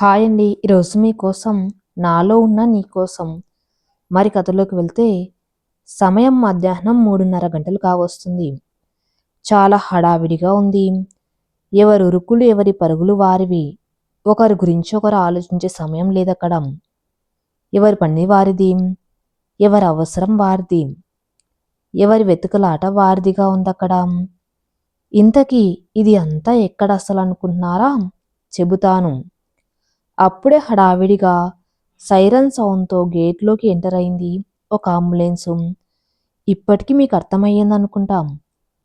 Hi అండి ఈరోజు మీకోసం నాలో ఉన్న నీకోసం మరి కథలోకి వెళ్తే సమయం మధ్యాహ్నం మూడున్నర గంటలు కావస్తుంది. చాలా హడావిడిగా ఉంది. ఎవరి ఉరుకులు ఎవరి పరుగులు వారివి. ఒకరి గురించి ఒకరు ఆలోచించే సమయం లేదక్కడ. ఎవరి పని వారిది. ఎవరి అవసరం వారిది. ఎవరి వెతుకలాట వారిదిగా ఉందక్కడ. ఇంతకీ ఇది అంతా ఎక్కడ అసలు అనుకుంటున్నారా? చెబుతాను. అప్పుడే హడావిడిగా సైరన్ సౌండ్తో గేట్లోకి ఎంటర్ అయింది ఒక అంబులెన్సు. ఇప్పటికీ మీకు అర్థమయ్యింది అనుకుంటాం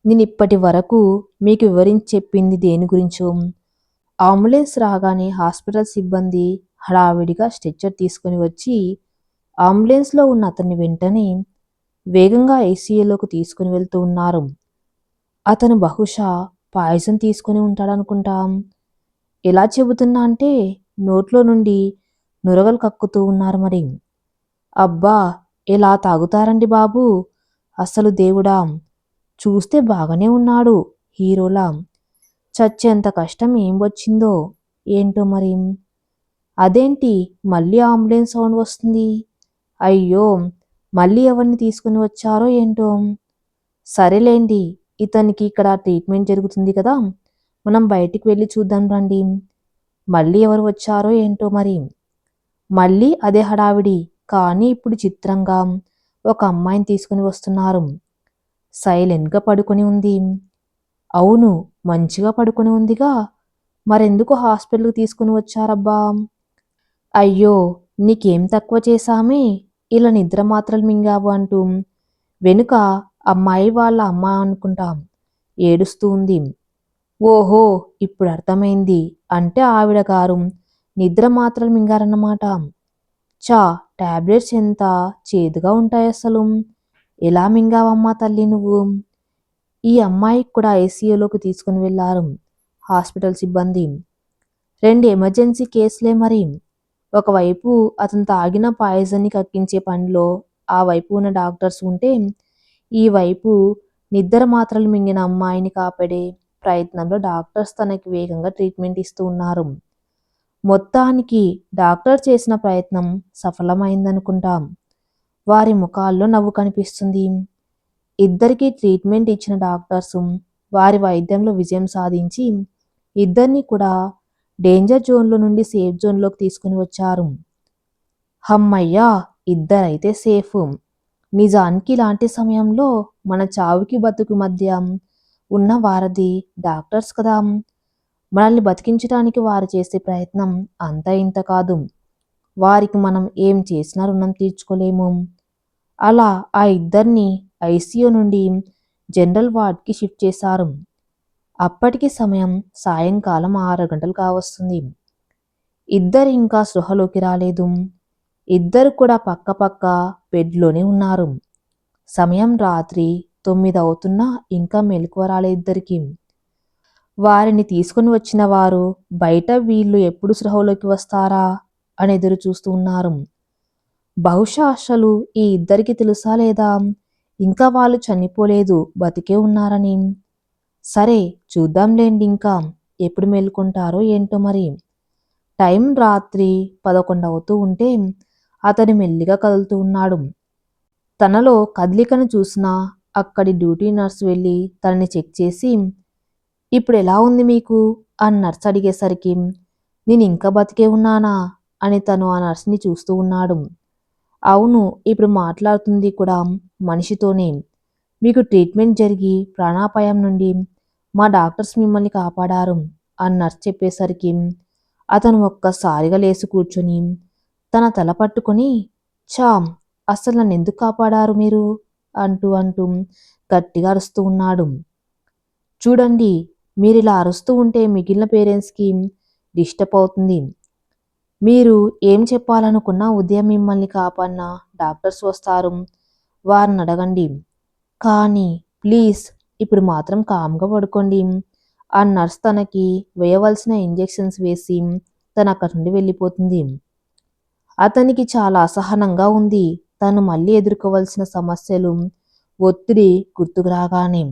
నేను ఇప్పటి వరకు మీకు వివరించి చెప్పింది దేని గురించో. అంబులెన్స్ రాగానే హాస్పిటల్ సిబ్బంది హడావిడిగా స్ట్రెచ్చర్ తీసుకుని వచ్చి అంబులెన్స్లో ఉన్న అతన్ని వెంటనే వేగంగా ఐసీయూలోకి తీసుకుని వెళ్తూ ఉన్నారు. అతను బహుశా పాయిజన్ తీసుకుని ఉంటాడనుకుంటాం. ఎలా చెబుతున్నా అంటే నోట్లో నుండి నురగలు కక్కుతూ ఉన్నారు మరి. అబ్బా ఎలా తాగుతారండి బాబు? అసలు దేవుడా చూస్తే బాగానే ఉన్నాడు హీరోలా. చచ్చేంత కష్టం ఏం వచ్చిందో ఏంటో మరి? అదేంటి మళ్ళీ అంబులెన్స్ సౌండ్ వస్తుంది? అయ్యో మళ్ళీ ఎవరిని తీసుకుని వచ్చారో ఏంటో? సరేలేండి ఇతనికి ఇక్కడ ట్రీట్మెంట్ జరుగుతుంది కదా మనం బయటికి వెళ్ళి చూద్దాం రండి. మళ్ళీ ఎవరు వచ్చారో ఏంటో మరి? మళ్ళీ అదే హడావిడి. కానీ ఇప్పుడు చిత్రంగా ఒక అమ్మాయిని తీసుకుని వస్తున్నారు. సైలెంట్గా పడుకొని ఉంది. అవును మంచిగా పడుకొని ఉందిగా. మరెందుకు హాస్పిటల్కి తీసుకుని వచ్చారబ్బా? అయ్యో నీకేం తక్కువ చేశామే? ఇలా నిద్ర మాత్రలు మింగావు అంటూ వెనుక అమ్మాయి వాళ్ళ అమ్మ అనుకుంటాం ఏడుస్తూ ఉంది. ఓహో ఇప్పుడు అర్థమైంది. అంటే ఆవిడ గారు నిద్ర మాత్రలు మింగారన్నమాట. చా టాబ్లెట్స్ ఎంత? చేదుగా ఉంటాయి అసలు. ఎలా మింగావమ్మా తల్లి నువ్వు? ఈ అమ్మాయికి కూడా ఐసీయూలోకి తీసుకుని వెళ్ళారు హాస్పిటల్ సిబ్బంది. రెండు ఎమర్జెన్సీ కేసులే మరి. ఒకవైపు అతను తాగిన పాయిజన్ని కక్కించే పనిలో ఆ వైపు ఉన్న డాక్టర్స్ ఉంటే ఈ వైపు నిద్ర మాత్రలు మింగిన అమ్మాయిని కాపాడే ప్రయత్నంలో డాక్టర్స్ తనకి వేగంగా ట్రీట్మెంట్ ఇస్తూ ఉన్నారు. మొత్తానికి డాక్టర్ చేసిన ప్రయత్నం సఫలమైందనుకుంటాం. వారి ముఖాల్లో నవ్వు కనిపిస్తుంది. ఇద్దరికీ ట్రీట్మెంట్ ఇచ్చిన డాక్టర్స్ వారి వైద్యంలో విజయం సాధించి ఇద్దరిని కూడా డేంజర్ జోన్లో నుండి సేఫ్ జోన్లోకి తీసుకుని వచ్చారు. హమ్మయ్యా ఇద్దరైతే సేఫ్. నిజానికి ఇలాంటి సమయంలో మన చావుకి బతుకు మధ్య ఉన్న వారిది డాక్టర్స్ కదా. మనల్ని బతికించడానికి వారు చేసే ప్రయత్నం అంత ఇంత కాదు. వారికి మనం ఏం చేసినా రుణం తీర్చుకోలేము. అలా ఆ ఇద్దరిని ఐసీయూ నుండి జనరల్ వార్డ్కి షిఫ్ట్ చేశారు. అప్పటికి సమయం సాయంకాలం ఆరు గంటలు కావస్తుంది. ఇద్దరు ఇంకా సృహలోకి రాలేదు. ఇద్దరు కూడా పక్కపక్క బెడ్లోనే ఉన్నారు. సమయం రాత్రి తొమ్మిది అవుతున్నా ఇంకా మెలకువ రాలేద్దరికి వారిని తీసుకుని వచ్చిన వారు బయట వీళ్ళు ఎప్పుడు సృహలోకి వస్తారా? అని ఎదురు చూస్తూ ఉన్నారు. బహుశా అసలు ఈ ఇద్దరికి తెలుసా లేదా? ఇంకా వాళ్ళు చనిపోలేదు బతికే ఉన్నారని. సరే చూద్దాంలేండి ఇంకా ఎప్పుడు మేలుకుంటారో ఏంటో మరి. టైం రాత్రి పదకొండు అవుతూ ఉంటే అతను మెల్లిగా కదులుతూ ఉన్నాడు. తనలో కదలికను చూసినా అక్కడి డ్యూటీ నర్స్ వెళ్ళి తనని చెక్ చేసి ఇప్పుడు ఎలా ఉంది మీకు? అని నర్స్ అడిగేసరికి నేను ఇంకా బతికే ఉన్నానా? అని తను ఆ నర్స్ని చూస్తూ ఉన్నాడు. అవును ఇప్పుడు మాట్లాడుతుంది కూడా మనిషితోనే. మీకు ట్రీట్మెంట్ జరిగి ప్రాణాపాయం నుండి మా డాక్టర్స్ మిమ్మల్ని కాపాడారు అని నర్స్ చెప్పేసరికి అతను ఒక్కసారిగా లేచి కూర్చొని తన తల పట్టుకొని చామ్ అసలు నన్ను ఎందుకు కాపాడారు మీరు? అంటూ అంటూ గట్టిగా అరుస్తూ ఉన్నాడు. చూడండి మీరు ఇలా అరుస్తూ ఉంటే మిగిలిన పేరెంట్స్కి డిస్టర్బ్ అవుతుంది మీరు ఏం చెప్పాలనుకున్నా ఉదయం మిమ్మల్ని కాపాడిన డాక్టర్స్ వస్తారు. వారిని అడగండి. కానీ ప్లీజ్ ఇప్పుడు మాత్రం కామ్గా పడుకోండి. ఆ నర్స్ తనకి వేయవలసిన ఇంజెక్షన్స్ వేసి తను అక్కడి నుండి వెళ్ళిపోతుంది. అతనికి చాలా అసహనంగా ఉంది. తను మళ్ళీ ఎదుర్కోవలసిన సమస్యలు ఒత్తిడి గుర్తుకు రాగానే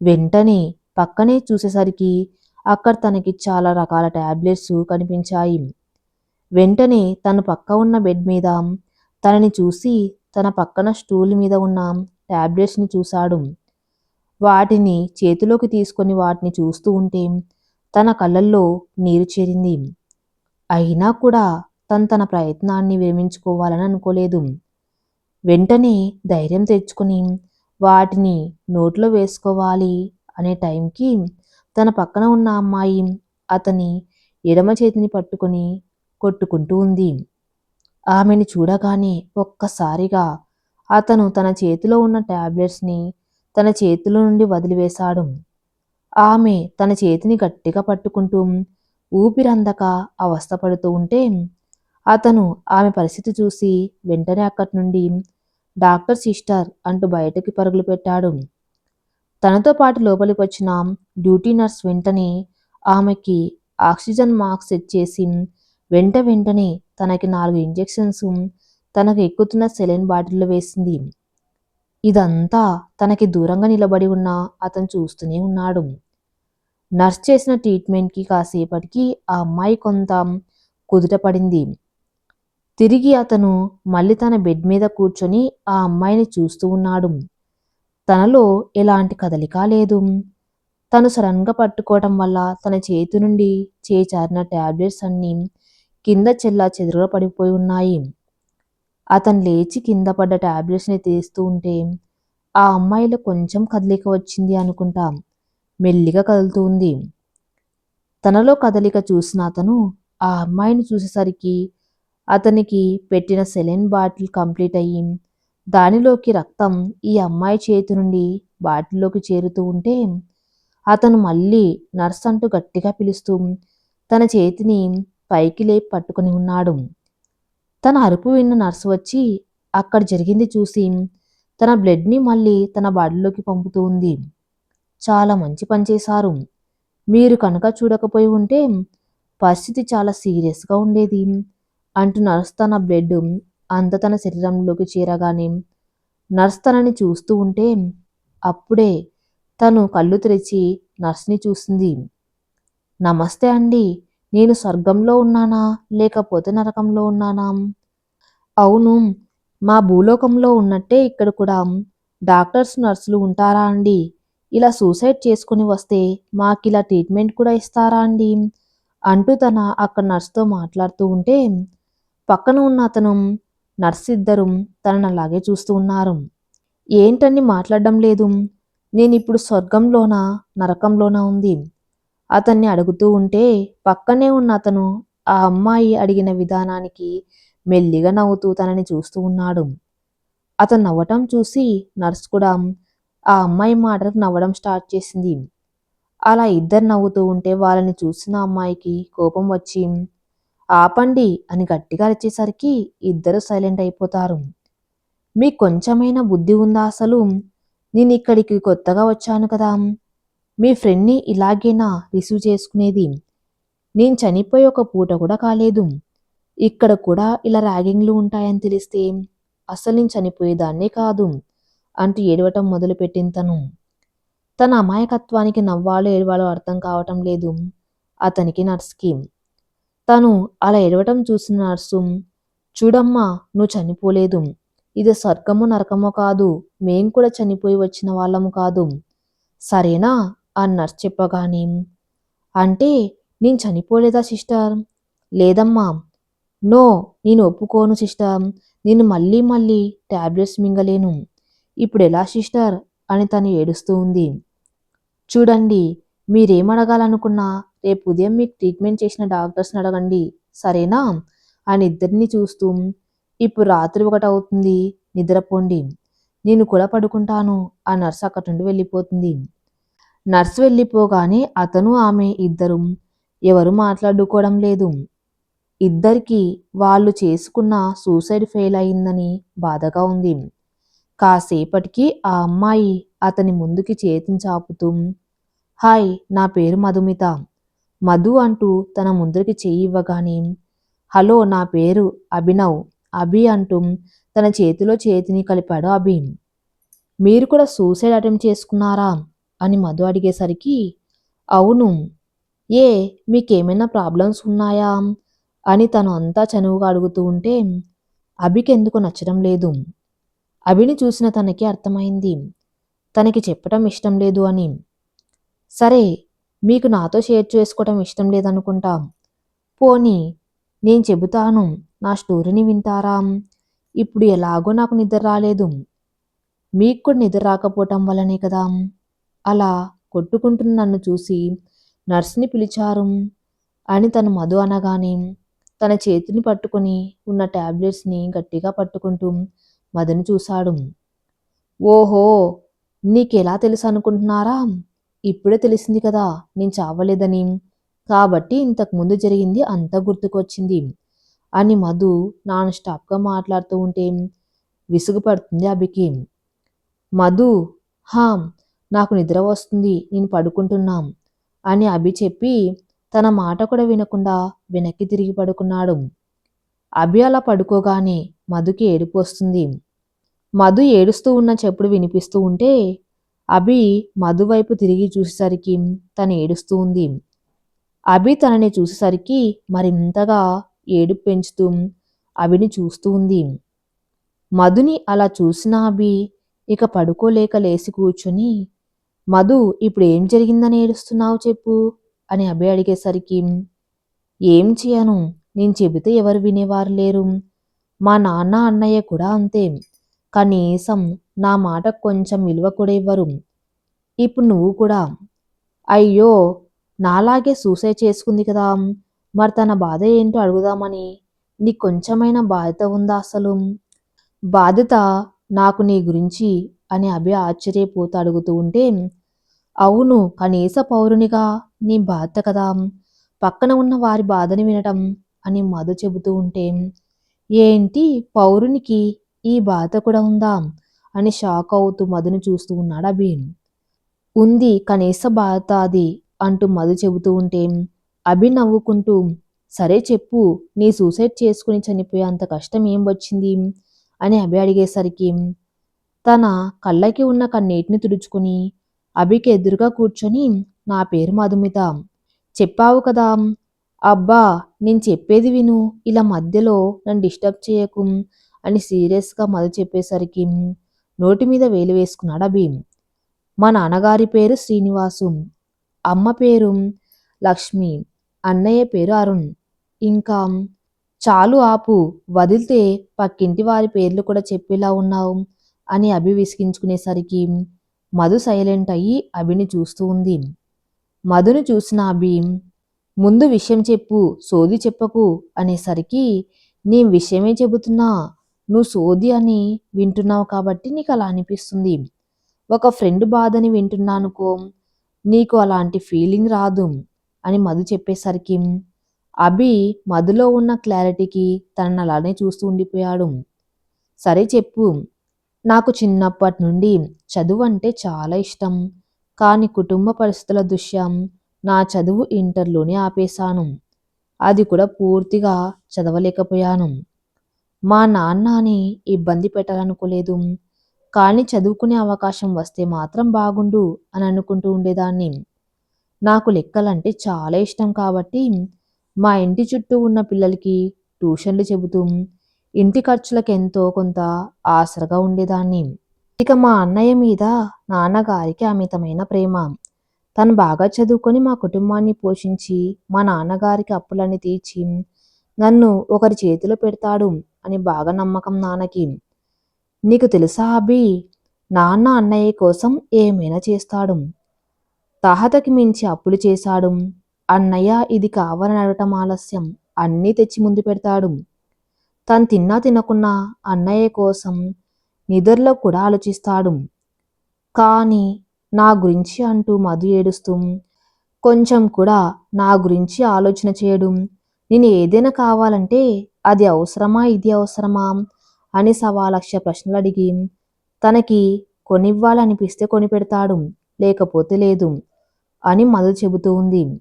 వెంటనే పక్కనే చూసేసరికి అక్కడ తనకి చాలా రకాల ట్యాబ్లెట్స్ కనిపించాయి. వెంటనే తను పక్క ఉన్న బెడ్ మీద తనని చూసి తన పక్కన స్టూల్ మీద ఉన్న ట్యాబ్లెట్స్ని చూశాడు. వాటిని చేతిలోకి తీసుకొని వాటిని చూస్తూ ఉంటే తన కళ్ళల్లో నీరు చేరింది. అయినా కూడా తను తన ప్రయత్నాన్ని విరమించుకోవాలని అనుకోలేదు. వెంటనే ధైర్యం తెచ్చుకుని వాటిని నోట్లో వేసుకోవాలి అనే టైంకి తన పక్కన ఉన్న అమ్మాయి అతని ఎడమ చేతిని పట్టుకొని కొట్టుకుంటూ ఉంది. ఆమెను చూడగానే ఒక్కసారిగా అతను తన చేతిలో ఉన్న టాబ్లెట్స్ని తన చేతిలో నుండి వదిలివేశాడు. ఆమె తన చేతిని గట్టిగా పట్టుకుంటూ ఊపిరందక అవస్థపడుతూ ఉంటే అతను ఆమె పరిస్థితి చూసి వెంటనే అక్కడి నుండి డాక్టర్ సిస్టర్ అంటూ బయటకి పరుగులు పెట్టాడు. తనతో పాటు లోపలికి వచ్చిన డ్యూటీ నర్స్ వెంటనే ఆమెకి ఆక్సిజన్ మాస్క్ సెట్ చేసి వెంట వెంటనే తనకి నాలుగు ఇంజెక్షన్స్ తనకు ఎక్కుతున్న సెలైన్ బాటిల్లో వేసింది. ఇదంతా తనకి దూరంగా నిలబడి ఉన్న అతను చూస్తూనే ఉన్నాడు. నర్స్ చేసిన ట్రీట్మెంట్కి కాసేపటికి ఆ అమ్మాయి కొంత కుదుట పడింది. తిరిగి అతను మళ్ళీ తన బెడ్ మీద కూర్చొని ఆ అమ్మాయిని చూస్తూ ఉన్నాడు. తనలో ఎలాంటి కదలిక లేదు. తను సడన్గా పట్టుకోవటం వల్ల తన చేతి నుండి చేచారిన టాబ్లెట్స్ అన్నీ కింద చెల్లా చెదురుగా పడిపోయి ఉన్నాయి. అతను లేచి కింద పడ్డ టాబ్లెట్స్ని తీస్తూ ఉంటే ఆ అమ్మాయిలో కొంచెం కదలిక వచ్చింది అనుకుంటా మెల్లిగా కదులుతుంది తనలో కదలిక చూసిన అతను ఆ అమ్మాయిని చూసేసరికి అతనికి పెట్టిన సెలెన్ బాటిల్ కంప్లీట్ అయ్యి దానిలోకి రక్తం ఈ అమ్మాయి చేతి నుండి బాటిల్లోకి చేరుతూ ఉంటే అతను మళ్ళీ నర్స్ అంటూ గట్టిగా పిలుస్తూ తన చేతిని పైకి లేపి పట్టుకుని ఉన్నాడు. తన అరుపు విన్న నర్సు వచ్చి అక్కడ జరిగింది చూసి తన బ్లడ్ని మళ్ళీ తన బాడీలోకి పంపుతూ ఉంది. చాలా మంచి పని చేశారు. మీరు కనుక చూడకపోయి ఉంటే పరిస్థితి చాలా సీరియస్గా ఉండేది. అంటూ నర్స్ తన బ్లడ్ అంత తన శరీరంలోకి చేరగానే నర్స్ తనని చూస్తూ ఉంటే అప్పుడే తను కళ్ళు తెరిచి నర్స్ని చూసింది. నమస్తే అండి నేను స్వర్గంలో ఉన్నానా? లేకపోతే నరకంలో ఉన్నానా? అవును మా భూలోకంలో ఉన్నట్టే ఇక్కడ కూడా డాక్టర్స్ నర్సులు ఉంటారా అండి? ఇలా సూసైడ్ చేసుకుని వస్తే మాకు ఇలా ట్రీట్మెంట్ కూడా ఇస్తారా అండి? అంటూ తన అక్కడ నర్స్తో మాట్లాడుతూ ఉంటే పక్కన ఉన్న అతను నర్స్ ఇద్దరు తనను అలాగే చూస్తూ ఉన్నారు. ఏంటని మాట్లాడడం లేదు? నేను ఇప్పుడు స్వర్గంలోనా నరకంలోనా ఉంది? అతన్ని అడుగుతూ ఉంటే పక్కనే ఉన్న అతను ఆ అమ్మాయి అడిగిన విధానానికి మెల్లిగా నవ్వుతూ తనని చూస్తూ ఉన్నాడు. అతను నవ్వటం చూసి నర్స్ కూడా ఆ అమ్మాయి మాటలకు నవ్వడం స్టార్ట్ చేసింది. అలా ఇద్దరు నవ్వుతూ ఉంటే వాళ్ళని చూసిన అమ్మాయికి కోపం వచ్చి ఆపండి అని గట్టిగా అరిచేసరికి ఇద్దరు సైలెంట్ అయిపోతారు. మీ కొంచెమైనా బుద్ధి ఉందా అసలు? నేను ఇక్కడికి కొత్తగా వచ్చాను కదా. మీ ఫ్రెండ్ని ఇలాగేనా రిసీవ్ చేసుకునేది? నేను చనిపోయి ఒక పూట కూడా కాలేదు. ఇక్కడ కూడా ఇలా ర్యాగింగ్లు ఉంటాయని తెలిస్తే అసలు నేను చనిపోయేదాన్నే కాదు అంటూ ఏడవటం మొదలుపెట్టిన తను తన అమాయకత్వానికి నవ్వాలో ఏడవాలో అర్థం కావటం లేదు అతనికి నర్స్కి. తను అలా ఏడవటం చూసిన నర్సు చూడమ్మా నువ్వు చనిపోలేదు. ఇది స్వర్గము నరకము కాదు మేం కూడా చనిపోయి వచ్చిన వాళ్ళము కాదు. సరేనా? ఆ నర్స్ చెప్పగానే. అంటే నేను చనిపోలేదా సిస్టర్? లేదమ్మా. నో నేను ఒప్పుకోను సిస్టర్. నేను మళ్ళీ మళ్ళీ ట్యాబ్లెట్స్ మింగలేను. ఇప్పుడు ఎలా సిస్టర్? అని తను ఏడుస్తూ ఉంది. చూడండి మీరేమడగాలనుకున్నా రేపు ఉదయం మీకు ట్రీట్మెంట్ చేసిన డాక్టర్స్ని అడగండి. సరేనా? ఆయన ఇద్దరిని చూస్తూ ఇప్పుడు రాత్రి ఒకటి అవుతుంది నిద్రపోండి. నేను కూడా పడుకుంటాను ఆ నర్స్ అక్కడి నుండి వెళ్ళిపోతుంది. నర్స్ వెళ్ళిపోగానే అతను ఆమె ఇద్దరు ఎవరు మాట్లాడుకోవడం లేదు. ఇద్దరికి వాళ్ళు చేసుకున్న సూసైడ్ ఫెయిల్ అయిందని బాధగా ఉంది. కాసేపటికి ఆ అమ్మాయి అతని ముందుకి చేతిని చాపుతూ హాయ్ నా పేరు మధుమిత. మధు అంటూ తన ముందరికి చెయ్యి ఇవ్వగానే హలో నా పేరు అభినవ్. అభి అంటూ తన చేతిలో చేతిని కలిపాడు అభి. మీరు కూడా సూసైడ్ అటెంప్ట్ చేసుకున్నారా అని మధు అడిగేసరికి అవును. ఏ మీకేమైనా ప్రాబ్లమ్స్ ఉన్నాయా అని తను అంతా చనువుగా అడుగుతూ ఉంటే అభికి ఎందుకు నచ్చడం లేదు. అభిని చూసిన తనకి అర్థమైంది. తనకి చెప్పటం ఇష్టం లేదు అని. సరే మీకు నాతో షేర్ చేసుకోవటం ఇష్టం లేదనుకుంటా. పోనీ నేను చెబుతాను నా స్టోరీని వింటారా. ఇప్పుడు ఎలాగో నాకు నిద్ర రాలేదు. మీకు కూడా నిద్ర రాకపోవటం వల్లనే కదా. అలా కొట్టుకుంటున్న నన్ను చూసి నర్స్ని పిలిచారు. అని తను మధు అనగానే తన చేతిని పట్టుకొని ఉన్న టాబ్లెట్స్ని గట్టిగా పట్టుకుంటూ మదను చూశాడు. ఓహో నీకెలా తెలుసు అనుకుంటున్నారా? ఇప్పుడే తెలిసింది కదా నేను చావలేదని. కాబట్టి ఇంతకు ముందు జరిగింది అంతా గుర్తుకొచ్చింది. అని మధు నాన్ స్టాప్గా మాట్లాడుతూ ఉంటే విసుగుపడుతుంది అభికి. మధు హా నాకు నిద్ర వస్తుంది నేను పడుకుంటున్నాం అని అభి చెప్పి తన మాట కూడా వినకుండా వెనక్కి తిరిగి పడుకున్నాడు. అభి అలా పడుకోగానే మధుకి ఏడుపు వస్తుంది. మధు ఏడుస్తూ ఉన్న చెప్పుడు వినిపిస్తూ ఉంటే అభి మధు వైపు తిరిగి చూసేసరికి తను ఏడుస్తూ ఉంది. అభి తనని చూసేసరికి మరింతగా ఏడుపు పెంచుతూ అభిని చూస్తూ ఉంది. మధుని అలా చూసిన అభి ఇక పడుకోలేక లేచి కూర్చొని మధు ఇప్పుడు ఏం జరిగిందని ఏడుస్తున్నావు చెప్పు అని అభి అడిగేసరికి ఏం చేయను నేను చెబితే ఎవరు వినేవారు లేరు. మా నాన్న అన్నయ్య కూడా అంతే. కనీసం నా మాట కొంచెం విలువ కూడా ఇవ్వరు. ఇప్పుడు నువ్వు కూడా అయ్యో నాలాగే సూసైడ్ చేసుకుంది కదా మరి తన బాధ ఏంటో అడుగుదామని. నీ కొంచెమైన బాధ్యత ఉందా అసలు? బాధ్యత నాకు నీ గురించి అని అభి ఆశ్చర్యపోతూ అడుగుతూ ఉంటే అవును కనీస పౌరునిగా నీ బాధ్యత కదా పక్కన ఉన్న వారి బాధని వినటం అని మధు చెబుతూ ఉంటే ఏంటి పౌరునికి ఈ బాధ కూడా ఉందా? అని షాక్ అవుతూ మధుని చూస్తూ ఉన్నాడు అభిన్ ఉంది కనీస బాధ అది అంటూ మధు చెబుతూ ఉంటే అభి నవ్వుకుంటూ సరే చెప్పు నీ సూసైడ్ చేసుకుని చనిపోయే అంత కష్టం ఏం వచ్చింది? అని అభి అడిగేసరికి తన కళ్ళకి ఉన్న కన్నీటిని తుడుచుకుని అభికి ఎదురుగా కూర్చొని నా పేరు మధుమిత. చెప్పావు కదా అబ్బా నేను చెప్పేది విను ఇలా మధ్యలో నన్ను డిస్టర్బ్ చేయకు అని సీరియస్గా మధు చెప్పేసరికి నోటి మీద వేలు వేసుకున్నాడు అభి మా నాన్నగారి పేరు శ్రీనివాసు అమ్మ పేరు లక్ష్మి అన్నయ్య పేరు అరుణ్. ఇంకా చాలు ఆపు వదిలితే పక్కింటి వారి పేర్లు కూడా చెప్పేలా ఉన్నావు అని అభి విసిగించుకునేసరికి మధు సైలెంట్ అయ్యి అభిని చూస్తూ ఉంది. మధుని చూసిన అభి ముందు విషయం చెప్పు సోది చెప్పకు అనేసరికి నీ విషయమే చెబుతున్నా నువ్వు సోది అని వింటున్నావు కాబట్టి నీకు అలా అనిపిస్తుంది. ఒక ఫ్రెండ్ బాధని వింటున్నానుకో నీకు అలాంటి ఫీలింగ్ రాదు అని మధు చెప్పేసరికి అభి మధులో ఉన్న క్లారిటీకి తనని అలానే చూస్తూ ఉండిపోయాడు. సరే చెప్పు నాకు చిన్నప్పటి నుండి చదువు అంటే చాలా ఇష్టం కానీ కుటుంబ పరిస్థితుల దృశ్యం నా చదువు ఇంటర్లోనే ఆపేశాను. అది కూడా పూర్తిగా చదవలేకపోయాను. మా నాన్నని ఇబ్బంది పెట్టాలనుకోలేదు. కానీ చదువుకునే అవకాశం వస్తే మాత్రం బాగుండు అని అనుకుంటూ ఉండేదాన్ని. నాకు లెక్కలంటే చాలా ఇష్టం కాబట్టి మా ఇంటి చుట్టూ ఉన్న పిల్లలకి ట్యూషన్లు చెబుతూ ఇంటి ఖర్చులకు ఎంతో కొంత ఆసరగా ఉండేదాన్ని. ఇక మా అన్నయ్య మీద నాన్నగారికి అమితమైన ప్రేమ. తను బాగా చదువుకొని మా కుటుంబాన్ని పోషించి మా నాన్నగారికి అప్పులన్నీ తీర్చి నన్ను ఒకరి చేతిలో పెడతాడు. అని బాగా నమ్మకం నాన్నకి. నీకు తెలుసా అభి నాన్న అన్నయ్య కోసం ఏమైనా చేస్తాడు. తాహతకి మించి అప్పులు చేశాడు. అన్నయ్య ఇది కావాలని అడగటం ఆలస్యం. అన్నీ తెచ్చి ముందు పెడతాడు. తను తిన్నా తినకున్నా అన్నయ్య కోసం నిద్రలో కూడా ఆలోచిస్తాడు. కానీ నా గురించి అంటూ మధు ఏడుస్తూ కొంచెం కూడా నా గురించి ఆలోచన చేయడం. నేను ఏదైనా కావాలంటే అది అవసరమా? ఇది అవసరమా? అని సవా లక్ష ప్రశ్నలు అడిగి తనకి కొనివ్వాలనిపిస్తే కొనిపెడతాడు. లేకపోతే లేదు అని మధు చెబుతూ ఉంది.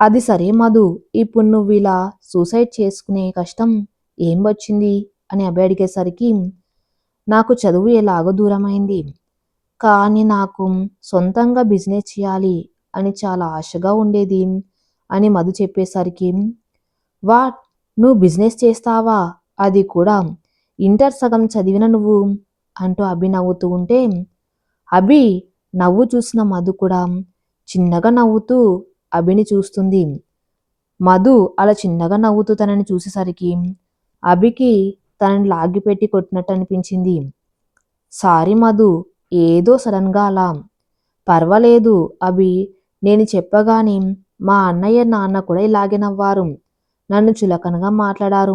అది సరే మధు ఇప్పుడు నువ్వు ఇలా సూసైడ్ చేసుకునే కష్టం ఏం వచ్చింది? అని అభి అడిగేసరికి నాకు చదువు ఎలాగో దూరమైంది. కానీ నాకు సొంతంగా బిజినెస్ చేయాలి అని చాలా ఆశగా ఉండేది అని మధు చెప్పేసరికి వాట్? నువ్వు బిజినెస్ చేస్తావా? అది కూడా. ఇంటర్ సగం చదివిన నువ్వు? అంటూ అభి నవ్వుతూ ఉంటే అభి నవ్వు చూసిన మధు కూడా చిన్నగా నవ్వుతూ అభిని చూస్తుంది. మధు అలా చిన్నగా నవ్వుతూ తనని చూసేసరికి అభికి తనని లాగిపెట్టి కొట్టినట్టు అనిపించింది. సారీ మధు ఏదో సడన్గా అలా. పర్వాలేదు అభి నేను చెప్పగానే మా అన్నయ్య నాన్న కూడా ఇలాగే నవ్వారు. నన్ను చులకనగా మాట్లాడారు.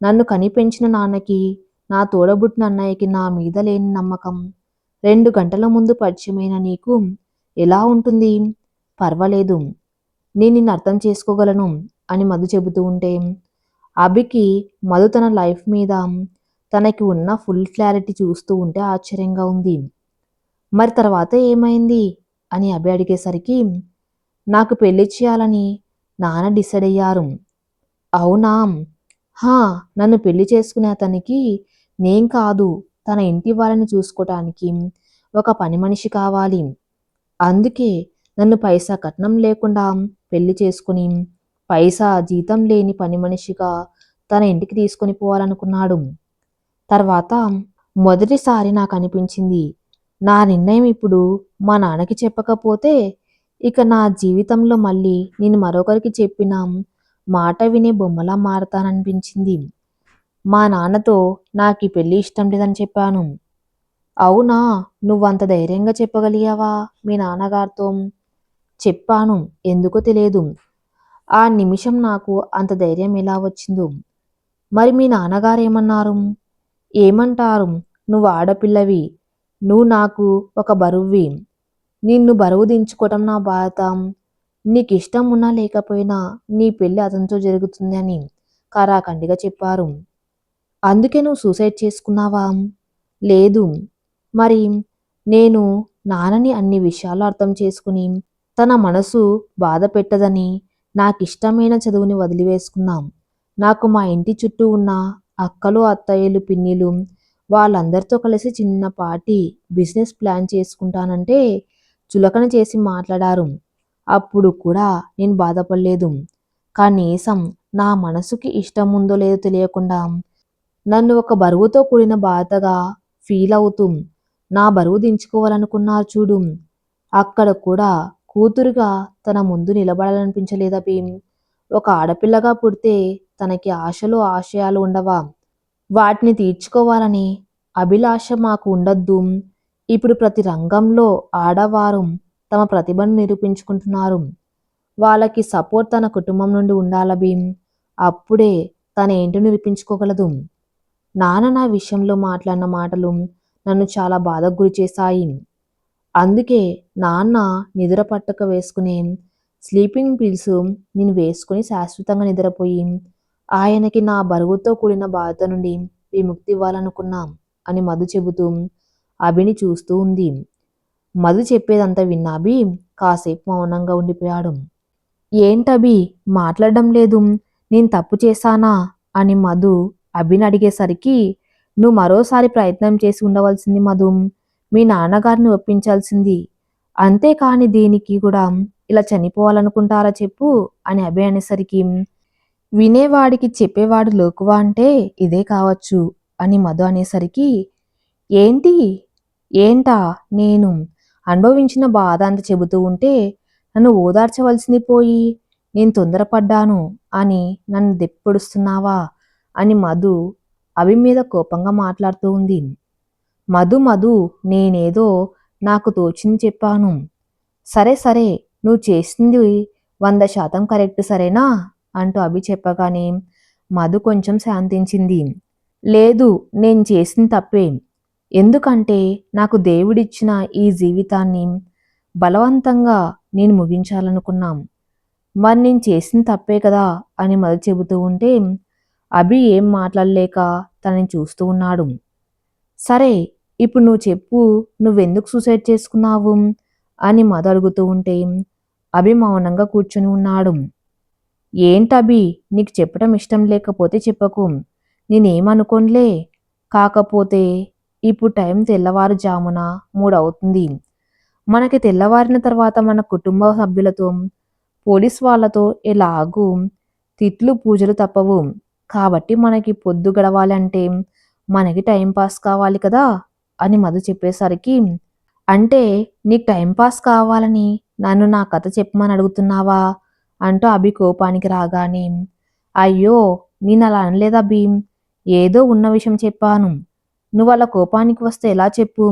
నన్ను కనిపెంచిన నాన్నకి నా తోడబుట్టిన అన్నయ్యకి నా మీద లేని నమ్మకం. రెండు గంటల ముందు పరిచయమైన నీకు ఎలా ఉంటుంది? పర్వాలేదు. నేను నిన్ను అర్థం చేసుకోగలను అని మధు చెబుతూ ఉంటే అభికి మధు తన లైఫ్ మీద తనకి ఉన్న ఫుల్ క్లారిటీ చూస్తూ ఉంటే ఆశ్చర్యంగా ఉంది. మరి తర్వాత ఏమైంది? అని అభి అడిగేసరికి నాకు పెళ్ళి చేయాలని నాన్న డిసైడ్ అయ్యారు. అవునా? హా నన్ను పెళ్ళి చేసుకునే అతనికి నేం కాదు తన ఇంటి వాళ్ళని చూసుకోవటానికి ఒక పని మనిషి కావాలి. అందుకే నన్ను పైసా కట్నం లేకుండా పెళ్ళి చేసుకుని పైసా జీతం లేని పని మనిషిగా తన ఇంటికి తీసుకొని పోవాలనుకున్నాడు. తర్వాత మొదటిసారి నాకు అనిపించింది నా నిర్ణయం ఇప్పుడు మా నాన్నకి చెప్పకపోతే ఇక నా జీవితంలో మళ్ళీ నేను మరొకరికి చెప్పినాం మాట వినే బొమ్మలా మారతాననిపించింది. మా నాన్నతో నాకు ఈ పెళ్ళి ఇష్టం లేదని చెప్పాను. అవునా నువ్వంత ధైర్యంగా చెప్పగలిగావా? మీ నాన్నగారితో చెప్పాను. ఎందుకో తెలియదు. ఆ నిమిషం నాకు అంత ధైర్యం ఎలా వచ్చిందో. మరి మీ నాన్నగారు ఏమన్నారు ఏమంటారు? నువ్వు ఆడపిల్లవి. నువ్వు నాకు ఒక బరువువి నిన్ను బరువు దించుకోవటం నా బాధ నీకు ఇష్టం ఉన్నా లేకపోయినా నీ పెళ్ళి అతనితో జరుగుతుంది అని కారాఖండిగా చెప్పారు. అందుకే నువ్వు సూసైడ్ చేసుకున్నావా? లేదు. మరి నేను నాన్నని అన్ని విషయాలు అర్థం చేసుకుని తన మనసు బాధ పెట్టదని నాకు ఇష్టమైన చదువుని వదిలివేసుకున్నాం. నాకు మా ఇంటి చుట్టూ ఉన్న అక్కలు అత్తయ్యలు పిన్నిలు వాళ్ళందరితో కలిసి చిన్నపాటి బిజినెస్ ప్లాన్ చేసుకుంటానంటే చులకన చేసి మాట్లాడారు. అప్పుడు కూడా నేను బాధపడలేదు. కనీసం నా మనసుకి ఇష్టం ఉందో లేదో తెలియకుండా నన్ను ఒక బరువుతో కూడిన బాధగా ఫీల్ అవుతూ నా బరువు దించుకోవాలనుకున్నారు చూడు. అక్కడ కూడా కూతురుగా తన ముందు నిలబడాలనిపించలేదా భీమ్? ఒక ఆడపిల్లగా పుడితే తనకి ఆశలు ఆశయాలు ఉండవా? వాటిని తీర్చుకోవాలని అభిలాష మాకు ఉండొద్దు. ఇప్పుడు ప్రతి రంగంలో ఆడవారు తమ ప్రతిభను నిరూపించుకుంటున్నారు. వాళ్ళకి సపోర్ట్ తన కుటుంబం నుండి ఉండాల భీమ్. అప్పుడే తన ఏంటో నిరూపించుకోగలదు. నాన్న నా విషయంలో మాట్లాడిన మాటలు నన్ను చాలా బాధకు గురి చేశాయి. అందుకే నాన్న నిద్ర పట్టక వేసుకునే స్లీపింగ్ పిల్స్ నేను వేసుకుని శాశ్వతంగా నిద్రపోయి ఆయనకి నా బరువుతో కూడిన బాధ నుండి విముక్తి ఇవ్వాలనుకున్నాం అని మధు చెబుతూ అభిని చూస్తూ ఉంది. మధు చెప్పేదంతా విన్న అభి కాసేపు మౌనంగా ఉండిపోయాడు. ఏంటభి మాట్లాడడం లేదు. నేను తప్పు చేశానా? అని మధు అభిని అడిగేసరికి నువ్వు మరోసారి ప్రయత్నం చేసి ఉండవలసింది మధు. మీ నాన్నగారిని ఒప్పించాల్సింది. అంతేకాని దీనికి కూడా ఇలా చనిపోవాలనుకుంటారా చెప్పు అని అభి అనేసరికి వినేవాడికి చెప్పేవాడు లోకువా అంటే ఇదే కావచ్చు అని మధు అనేసరికి ఏంటి? ఏంటా? నేను అనుభవించిన బాధ అంత చెబుతూ ఉంటే నన్ను ఓదార్చవలసింది పోయి నేను తొందరపడ్డాను అని నన్ను దెప్పొడుస్తున్నావా అని మధు అభి మీద కోపంగా మాట్లాడుతూ ఉంది. మధు మధు నేనేదో నాకు తోచింది చెప్పాను. సరే సరే నువ్వు చేసింది వంద శాతం కరెక్ట్ సరేనా? అంటూ అభి చెప్పగానే మధు కొంచెం శాంతించింది. లేదు నేను చేసిన తప్పేం. ఎందుకంటే నాకు దేవుడిచ్చిన ఈ జీవితాన్ని బలవంతంగా నేను ముగించాలనుకున్నాం. మరి నేను చేసిన తప్పే కదా అని మధు చెబుతూ ఉంటే అభి ఏం మాట్లాడలేక తనని చూస్తూ ఉన్నాడు. సరే ఇప్పుడు నువ్వు చెప్పు నువ్వెందుకు సూసైడ్ చేసుకున్నావు? అని మధు అడుగుతూ ఉంటే అభి మౌనంగా కూర్చొని ఉన్నాడు. ఏంటభి నీకు చెప్పడం ఇష్టం లేకపోతే చెప్పకు. నేనేమనుకోనులే. కాకపోతే ఇప్పుడు టైం తెల్లవారుజామున మూడవుతుంది. మనకి తెల్లవారిన తర్వాత మన కుటుంబ సభ్యులతో పోలీస్ వాళ్ళతో ఎలాగూ తిట్లు పూజలు తప్పవు. కాబట్టి మనకి పొద్దు గడవాలంటే మనకి టైం పాస్ కావాలి కదా అని మధు చెప్పేసరికి అంటే నీకు టైం పాస్ కావాలని నన్ను నా కథ చెప్పమని అడుగుతున్నావా అంటూ అభి కోపానికి రాగానే అయ్యో నేను అలా అనలేదా భీమ్? ఏదో ఉన్న విషయం చెప్పాను. నువ్వు అలా కోపానికి వస్తే ఎలా చెప్పు?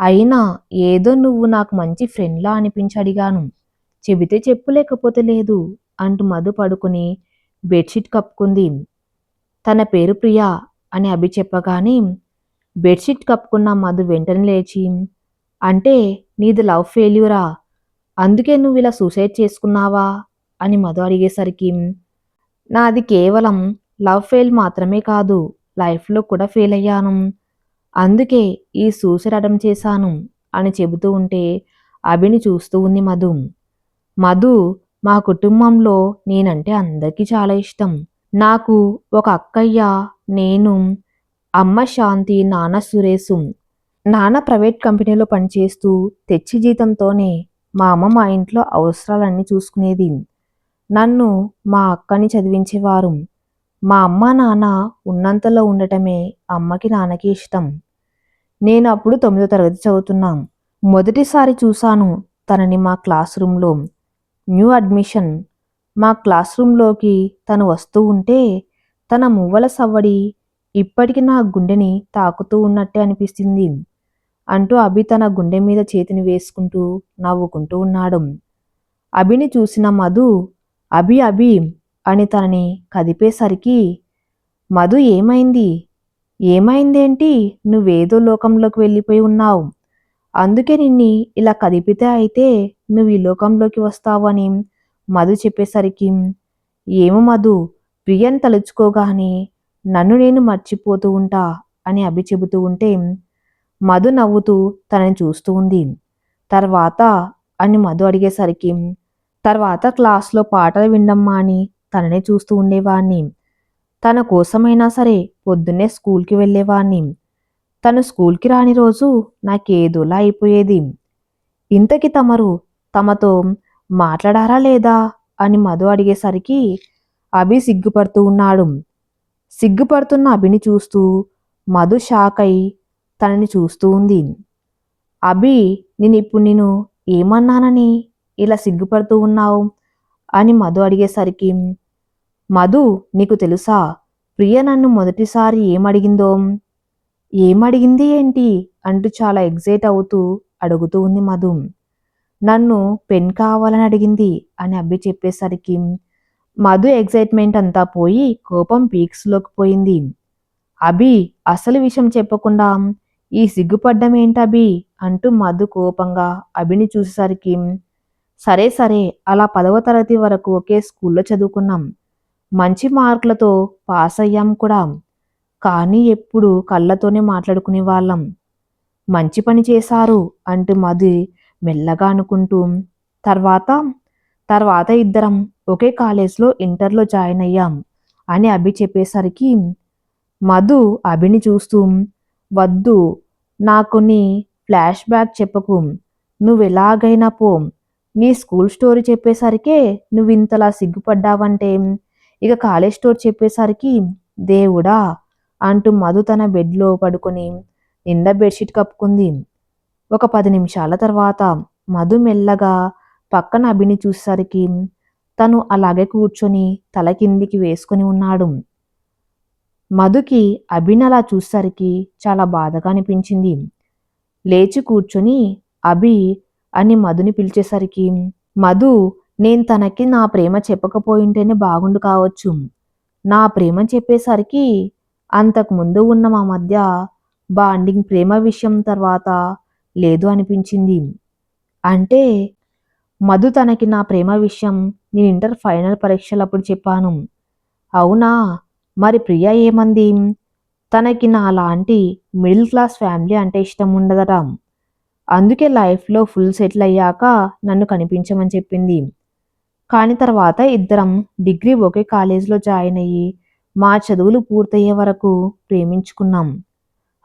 అయినా ఏదో నువ్వు నాకు మంచి ఫ్రెండ్లా అనిపించి అడిగాను చెబితే చెప్పు లేకపోతే లేదు అంటూ మధు పడుకుని బెడ్షీట్ కప్పుకుంది. తన పేరు ప్రియా అని అభి చెప్పగానే బెడ్షీట్ కప్పుకున్న మధు వెంటనే లేచి అంటే నీది లవ్ ఫెయిల్యూరా? అందుకే నువ్వు ఇలా సూసైడ్ చేసుకున్నావా? అని మధు అడిగేసరికి నాది కేవలం లవ్ ఫెయిల్ మాత్రమే కాదు లైఫ్లో కూడా ఫెయిల్ అయ్యాను. అందుకే ఈ సూసైడ్ అటెంప్ట్ చేశాను అని చెబుతూ ఉంటే అభిని చూస్తూ ఉంది మధు. మధు మా కుటుంబంలో నేనంటే అందరికీ చాలా ఇష్టం. నాకు ఒక అక్కయ్య నేను అమ్మ శాంతి నాన్న సురేషు నాన్న ప్రైవేట్ కంపెనీలో పనిచేస్తూ తెచ్చి జీతంతోనే మా అమ్మ మా ఇంట్లో అవసరాలన్నీ చూసుకునేది. నన్ను మా అక్కని చదివించేవారు. మా అమ్మ నాన్న ఉన్నంతలో ఉండటమే అమ్మకి నాన్నకి ఇష్టం. నేను అప్పుడు తొమ్మిదో తరగతి చదువుతున్నాం. మొదటిసారి చూశాను తనని మా క్లాస్ రూమ్లో. New admission. మా క్లాస్ రూమ్లోకి తను వస్తూ ఉంటే తన మువ్వల సవ్వడి ఇప్పటికి నా గుండెని తాకుతూ ఉన్నట్టే అనిపిస్తుంది అంటూ అభి తన గుండె మీద చేతిని వేసుకుంటూ నవ్వుకుంటూ ఉన్నాడు. అభిని చూసిన మధు అభి అభి అని తనని కదిపేసరికి మధు ఏమైంది? ఏమైందేంటి? నువ్వేదో లోకంలోకి వెళ్ళిపోయి ఉన్నావు. అందుకే నిన్ని ఇలా కదిపితే అయితే నువ్వు ఈ లోకంలోకి వస్తావు అని మధు చెప్పేసరికి ఏమో మధు ప్రియను తలుచుకోగానే నన్ను నేను మర్చిపోతూ ఉంటా అని అభి చెబుతూ ఉంటే మధు నవ్వుతూ తనని చూస్తూ ఉంది. తర్వాత అని మధు అడిగేసరికి తర్వాత క్లాస్లో పాటలు విండమ్మా అని తననే చూస్తూ ఉండేవాణ్ణి. తన కోసమైనా సరే పొద్దున్నే స్కూల్కి వెళ్ళేవాణ్ణి. తను స్కూల్కి రాని రోజు నాకేదోలా అయిపోయేది. ఇంతకి తమరు తమతో మాట్లాడారా లేదా అని మధు అడిగేసరికి అభి సిగ్గుపడుతూ ఉన్నాడు. సిగ్గుపడుతున్న అభిని చూస్తూ మధు షాక్ అయి తనని చూస్తూ ఉంది. అభి నేను ఇప్పుడు నేను ఏమన్నానని ఇలా సిగ్గుపడుతూ ఉన్నావు? అని మధు అడిగేసరికి మధు నీకు తెలుసా? ప్రియ నన్ను మొదటిసారి ఏమడిగిందో? ఏమడిగింది ఏంటి? అంటూ చాలా ఎగ్జైట్ అవుతూ అడుగుతూ ఉంది మధు. నన్ను పెన్ కావాలని అడిగింది అని అబ్బి చెప్పేసరికి మధు ఎగ్జైట్మెంట్ అంతా పోయి కోపం పీక్స్లోకి పోయింది. అభి అసలు విషయం చెప్పకుండా ఈ సిగ్గుపడ్డం ఏంటభి అంటూ మధు కోపంగా అభిని చూసేసరికి సరే సరే అలా పదవ తరగతి వరకు ఒకే స్కూల్లో చదువుకున్నాం. మంచి మార్కులతో పాస్ అయ్యాం కూడా. కానీ ఎప్పుడు కళ్ళతోనే మాట్లాడుకునే వాళ్ళం. మంచి పని చేశారు అంటూ మధు మెల్లగా అనుకుంటూ తర్వాత? తర్వాత ఇద్దరం ఒకే కాలేజ్లో ఇంటర్లో జాయిన్ అయ్యాం అని అభి చెప్పేసరికి మధు అభిని చూస్తూ వద్దు నాకు నీ ఫ్లాష్ బ్యాక్ చెప్పకు. నువ్వు ఎలాగైనా పో. నీ స్కూల్ స్టోరీ చెప్పేసరికే నువ్వు ఇంతలా సిగ్గుపడ్డావంటే ఇక కాలేజ్ స్టోర్ చెప్పేసరికి దేవుడా అంటూ మధు తన బెడ్లో పడుకొని నిండా బెడ్షీట్ కప్పుకుంది. ఒక పది నిమిషాల తర్వాత మధు మెల్లగా పక్కన అభిని చూసేసరికి తను అలాగే కూర్చొని తల కిందికి వేసుకుని ఉన్నాడు. మధుకి అభిని అలా చూసేసరికి చాలా బాధగా అనిపించింది. లేచి కూర్చొని అభి అని మధుని పిలిచేసరికి మధు నేను తనకి నా ప్రేమ చెప్పకపోయింటేనే బాగుండు కావచ్చు. నా ప్రేమ చెప్పేసరికి అంతకు ముందు ఉన్న మా మధ్య బాండింగ్ ప్రేమ విషయం తర్వాత లేదు అనిపించింది. అంటే మధు తనకి నా ప్రేమ విషయం నేను ఇంటర్ ఫైనల్ పరీక్షలప్పుడు చెప్పాను. అవునా? మరి ప్రియ ఏమంది? తనకి నా లాంటి మిడిల్ క్లాస్ ఫ్యామిలీ అంటే ఇష్టం ఉండదట. అందుకే లైఫ్లో ఫుల్ సెటిల్ అయ్యాక నన్ను కనిపించమని చెప్పింది. కానీ తర్వాత ఇద్దరం డిగ్రీ ఒకే కాలేజీలో జాయిన్ అయ్యి మా చదువులు పూర్తయ్యే వరకు ప్రేమించుకున్నాం.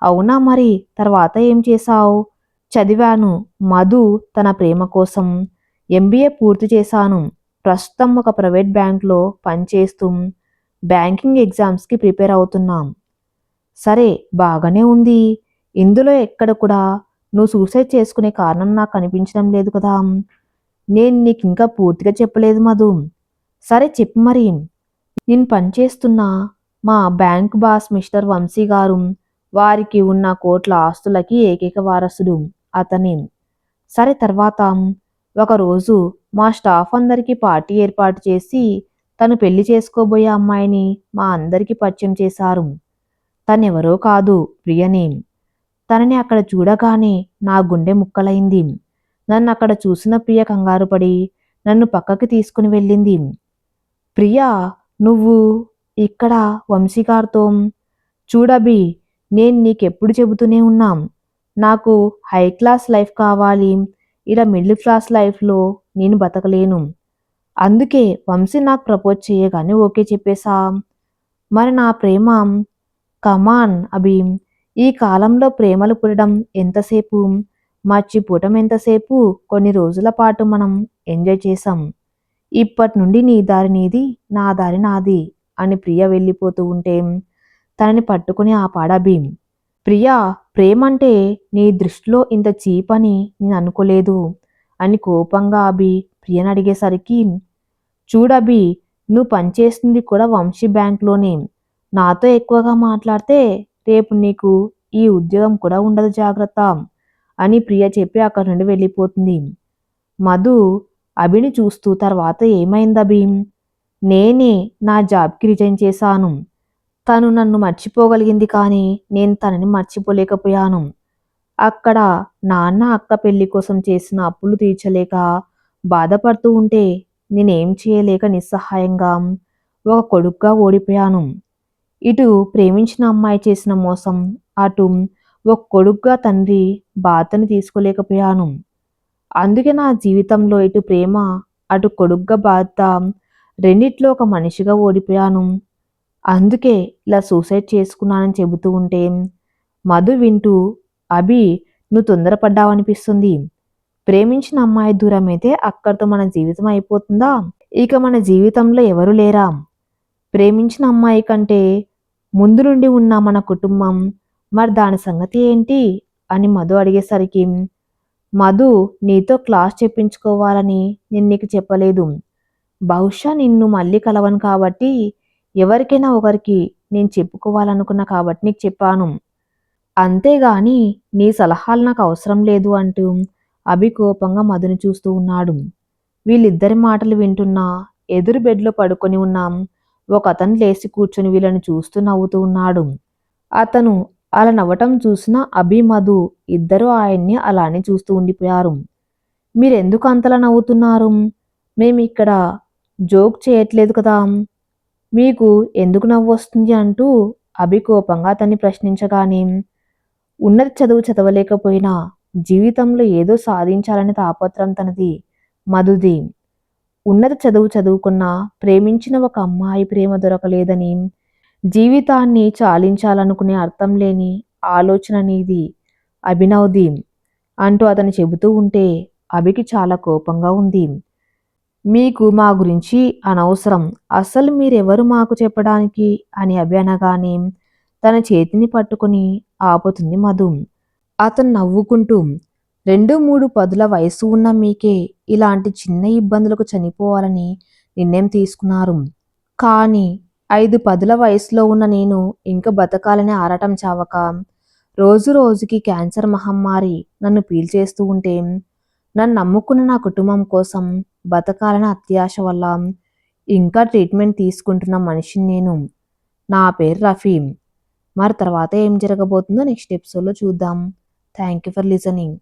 అవునా మరి? తర్వాత ఏం చేశావు? చదివాను. మధు తన ప్రేమ కోసం ఎంబీఏ పూర్తి చేశాను. ప్రస్తుతం ఒక ప్రైవేట్ బ్యాంక్లో పనిచేస్తూ బ్యాంకింగ్ ఎగ్జామ్స్కి ప్రిపేర్ అవుతున్నాం. సరే బాగానే ఉంది. ఇందులో ఎక్కడ కూడా నువ్వు సూసైడ్ చేసుకునే కారణం నాకు కనిపించడం లేదు కదా. నేను నీకు ఇంకా పూర్తిగా చెప్పలేదు మధు. సరే చెప్పు మరి. నేను పనిచేస్తున్న మా బ్యాంక్ బాస్ మిస్టర్ వంశీ గారు వారికి ఉన్న కోట్ల ఆస్తులకి ఏకైక వారసుడు అతనే. సరే తర్వాత ఒకరోజు మా స్టాఫ్ అందరికీ పార్టీ ఏర్పాటు చేసి తను పెళ్ళి చేసుకోబోయే అమ్మాయిని మా అందరికీ పరిచయం చేశారు. తనెవరో కాదు ప్రియనే. తనని అక్కడ చూడగానే నా గుండె ముక్కలైంది. నన్ను అక్కడ చూసిన ప్రియ కంగారుపడి నన్ను పక్కకి తీసుకుని వెళ్ళింది. ప్రియా నువ్వు ఇక్కడ వంశీగారితో చూడబి నేను నీకెప్పుడు చెబుతూనే ఉన్నాం. నాకు హై క్లాస్ లైఫ్ కావాలి. ఇలా మిడిల్ క్లాస్ లైఫ్లో నేను బతకలేను. అందుకే వంశీ నాకు ప్రపోజ్ చేయగానే ఓకే చెప్పేశా. మరి నా ప్రేమ? కమాన్ అభి. ఈ కాలంలో ప్రేమలు పురడం ఎంతసేపు? మర్చిపోవటం ఎంతసేపు? కొన్ని రోజుల పాటు మనం ఎంజాయ్ చేశాం. ఇప్పటి నుండి నీ దారి నీది నా దారి నాది అని ప్రియ వెళ్ళిపోతూ ఉంటే తనని పట్టుకుని ఆపాడబి ప్రియా ప్రేమంటే నీ దృష్టిలో ఇంత చీప్ అని నేను అనుకోలేదు అని కోపంగా అభి ప్రియని అడిగేసరికి చూడబి నువ్వు పనిచేస్తుంది కూడా వంశీ బ్యాంక్లోనే. నాతో ఎక్కువగా మాట్లాడితే రేపు నీకు ఈ ఉద్యోగం కూడా ఉండదు జాగ్రత్త. అని ప్రియ చెప్పి అక్కడి నుండి వెళ్ళిపోతుంది. మధు అభిని చూస్తూ తర్వాత ఏమైంది అభి నేనే నా జాబ్కి రిజైన్ చేశాను. తను నన్ను మర్చిపోగలిగింది కానీ నేను తనని మర్చిపోలేకపోయాను. అక్కడ నాన్న అక్క పెళ్ళి కోసం చేసిన అప్పులు తీర్చలేక బాధపడుతూ ఉంటే నేనేం చేయలేక నిస్సహాయంగా ఒక కొడుకుగా ఓడిపోయాను. ఇటు ప్రేమించిన అమ్మాయి చేసిన మోసం అటు ఒక కొడుకుగా తండ్రి బాధను తీసుకోలేకపోయాను. అందుకే నా జీవితంలో ఇటు ప్రేమ అటు కొడుగ్గా బాధ రెండిట్లో ఒక మనిషిగా ఓడిపోయాను. అందుకే ఇలా సూసైడ్ చేసుకున్నానని చెబుతూ ఉంటే మధు వింటూ అభి నువ్వు తొందరపడ్డావనిపిస్తుంది. ప్రేమించిన అమ్మాయి దూరం అయితే అక్కడితో మన జీవితం అయిపోతుందా? ఇక మన జీవితంలో ఎవరు లేరా? ప్రేమించిన అమ్మాయి కంటే ముందు నుండి ఉన్న మన కుటుంబం మరి దాని సంగతి ఏంటి? అని మధు అడిగేసరికి మధు నీతో క్లాస్ చెప్పించుకోవాలని నేను నీకు చెప్పలేదు. బహుశా నిన్ను మళ్ళీ కలవను కాబట్టి ఎవరికైనా ఒకరికి నేను చెప్పుకోవాలనుకున్నా కాబట్టి నీకు చెప్పాను. అంతేగాని నీ సలహాలు నాకు అవసరం లేదు అంటూ అభి కోపంగా మధుని చూస్తూ ఉన్నాడు. వీళ్ళిద్దరి మాటలు వింటున్నా ఎదురు బెడ్లో పడుకొని ఉన్నాం ఒక అతను లేచి కూర్చొని వీళ్ళని చూస్తూ నవ్వుతూ ఉన్నాడు. అతను అలా నవ్వటం చూసిన అభి మధు ఆయన్ని అలానే చూస్తూ ఉండిపోయారు. మీరెందుకు అంతలా నవ్వుతున్నారు? మేము ఇక్కడ జోక్ చేయట్లేదు కదా? మీకు ఎందుకు నవ్వు వస్తుంది? అంటూ అభి కోపంగా అతన్ని ప్రశ్నించగానే ఉన్నత చదువు చదవలేకపోయినా జీవితంలో ఏదో సాధించాలనే తాపత్రం తనది మధుది. ఉన్నత చదువు చదువుకున్న ప్రేమించిన ఒక అమ్మాయి ప్రేమ దొరకలేదని జీవితాన్ని చాలించాలనుకునే అర్థం లేని ఆలోచన నీది అభినవ్ది అంటూ అతను చెబుతూ ఉంటే అభికి చాలా కోపంగా ఉంది. మీకు మా గురించి అనవసరం. అసలు మీరెవరు మాకు చెప్పడానికి? అని అభి అనగానే తన చేతిని పట్టుకుని ఆపుతుంది మధు. అతను నవ్వుకుంటూ రెండు మూడు పదుల వయసు ఉన్న మీకే ఇలాంటి చిన్న ఇబ్బందులకు చనిపోవాలని నిర్ణయం తీసుకున్నారు. కానీ ఐదు పదుల వయసులో ఉన్న నేను ఇంకా బతకాలని ఆరాటం చావక రోజు రోజుకి క్యాన్సర్ మహమ్మారి నన్ను పీల్చేస్తూ ఉంటే నన్ను నమ్ముకున్న నా కుటుంబం కోసం బతకాలని అత్యాశ వల్ల ఇంకా ట్రీట్మెంట్ తీసుకుంటున్న మనిషిని నేను. నా పేరు రఫీమ్. మరి తర్వాత ఏం జరగబోతుందో నెక్స్ట్ ఎపిసోడ్లో చూద్దాం. Thank you for listening